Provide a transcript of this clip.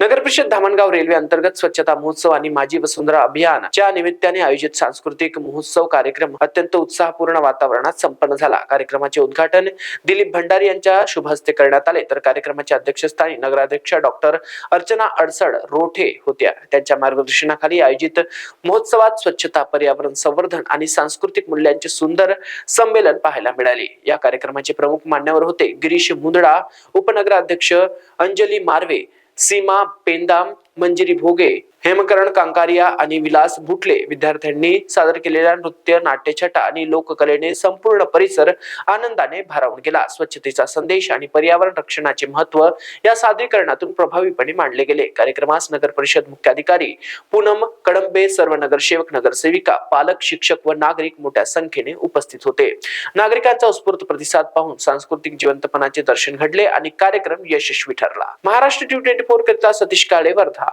नगर परिषद धामणगाव रेल्वे अंतर्गत स्वच्छता महोत्सव आणि माझी वसुंधरा अभियान च्या निमित्ताने आयोजित सांस्कृतिक महोत्सव कार्यक्रम अत्यंत उत्साहपूर्ण वातावरणात संपन्न झाला. कार्यक्रमाचे उद्घाटन दिलीप भंडारी यांच्या शुभ हस्ते करण्यात आले. तर कार्यक्रमाच्या अध्यक्षस्थानी नगराध्यक्ष डॉक्टर अर्चना अडसड रोठे होत्या. त्यांच्या मार्गदर्शनाखाली आयोजित महोत्सवात स्वच्छता पर्यावरण संवर्धन आणि सांस्कृतिक मूल्यांचे सुंदर संमेलन पाहायला मिळाले. या कार्यक्रमाचे प्रमुख मान्यवर होते गिरीश मुंदडा उपनगराध्यक्ष अंजली मार्वे સીમા પેંદામ मंजिरी भोगे हेमकरण कांकारिया आणि विलास भुटले विद्यार्थ्यांनी सादर केलेल्या नृत्य नाट्यछटा आणि लोककलेने संपूर्ण परिसर आनंदाने भारावून गेला. स्वच्छतेचा संदेश आणि पर्यावरण रक्षणाचे महत्त्व या सादरीकरणातून प्रभावीपणे मांडले गेले. कार्यक्रमास नगर परिषद मुख्याधिकारी पूनम कडंबे सर्व नगरसेवक नगरसेविका पालक शिक्षक व नागरिक मोठ्या संख्येने उपस्थित होते. नागरिकांचा उत्स्फूर्त प्रतिसाद पाहून सांस्कृतिक जिवंतपणाचे दर्शन घडले आणि कार्यक्रम यशस्वी ठरला. महाराष्ट्र टी ट्वेंटी फोर करिता सतीश काळे वर्धा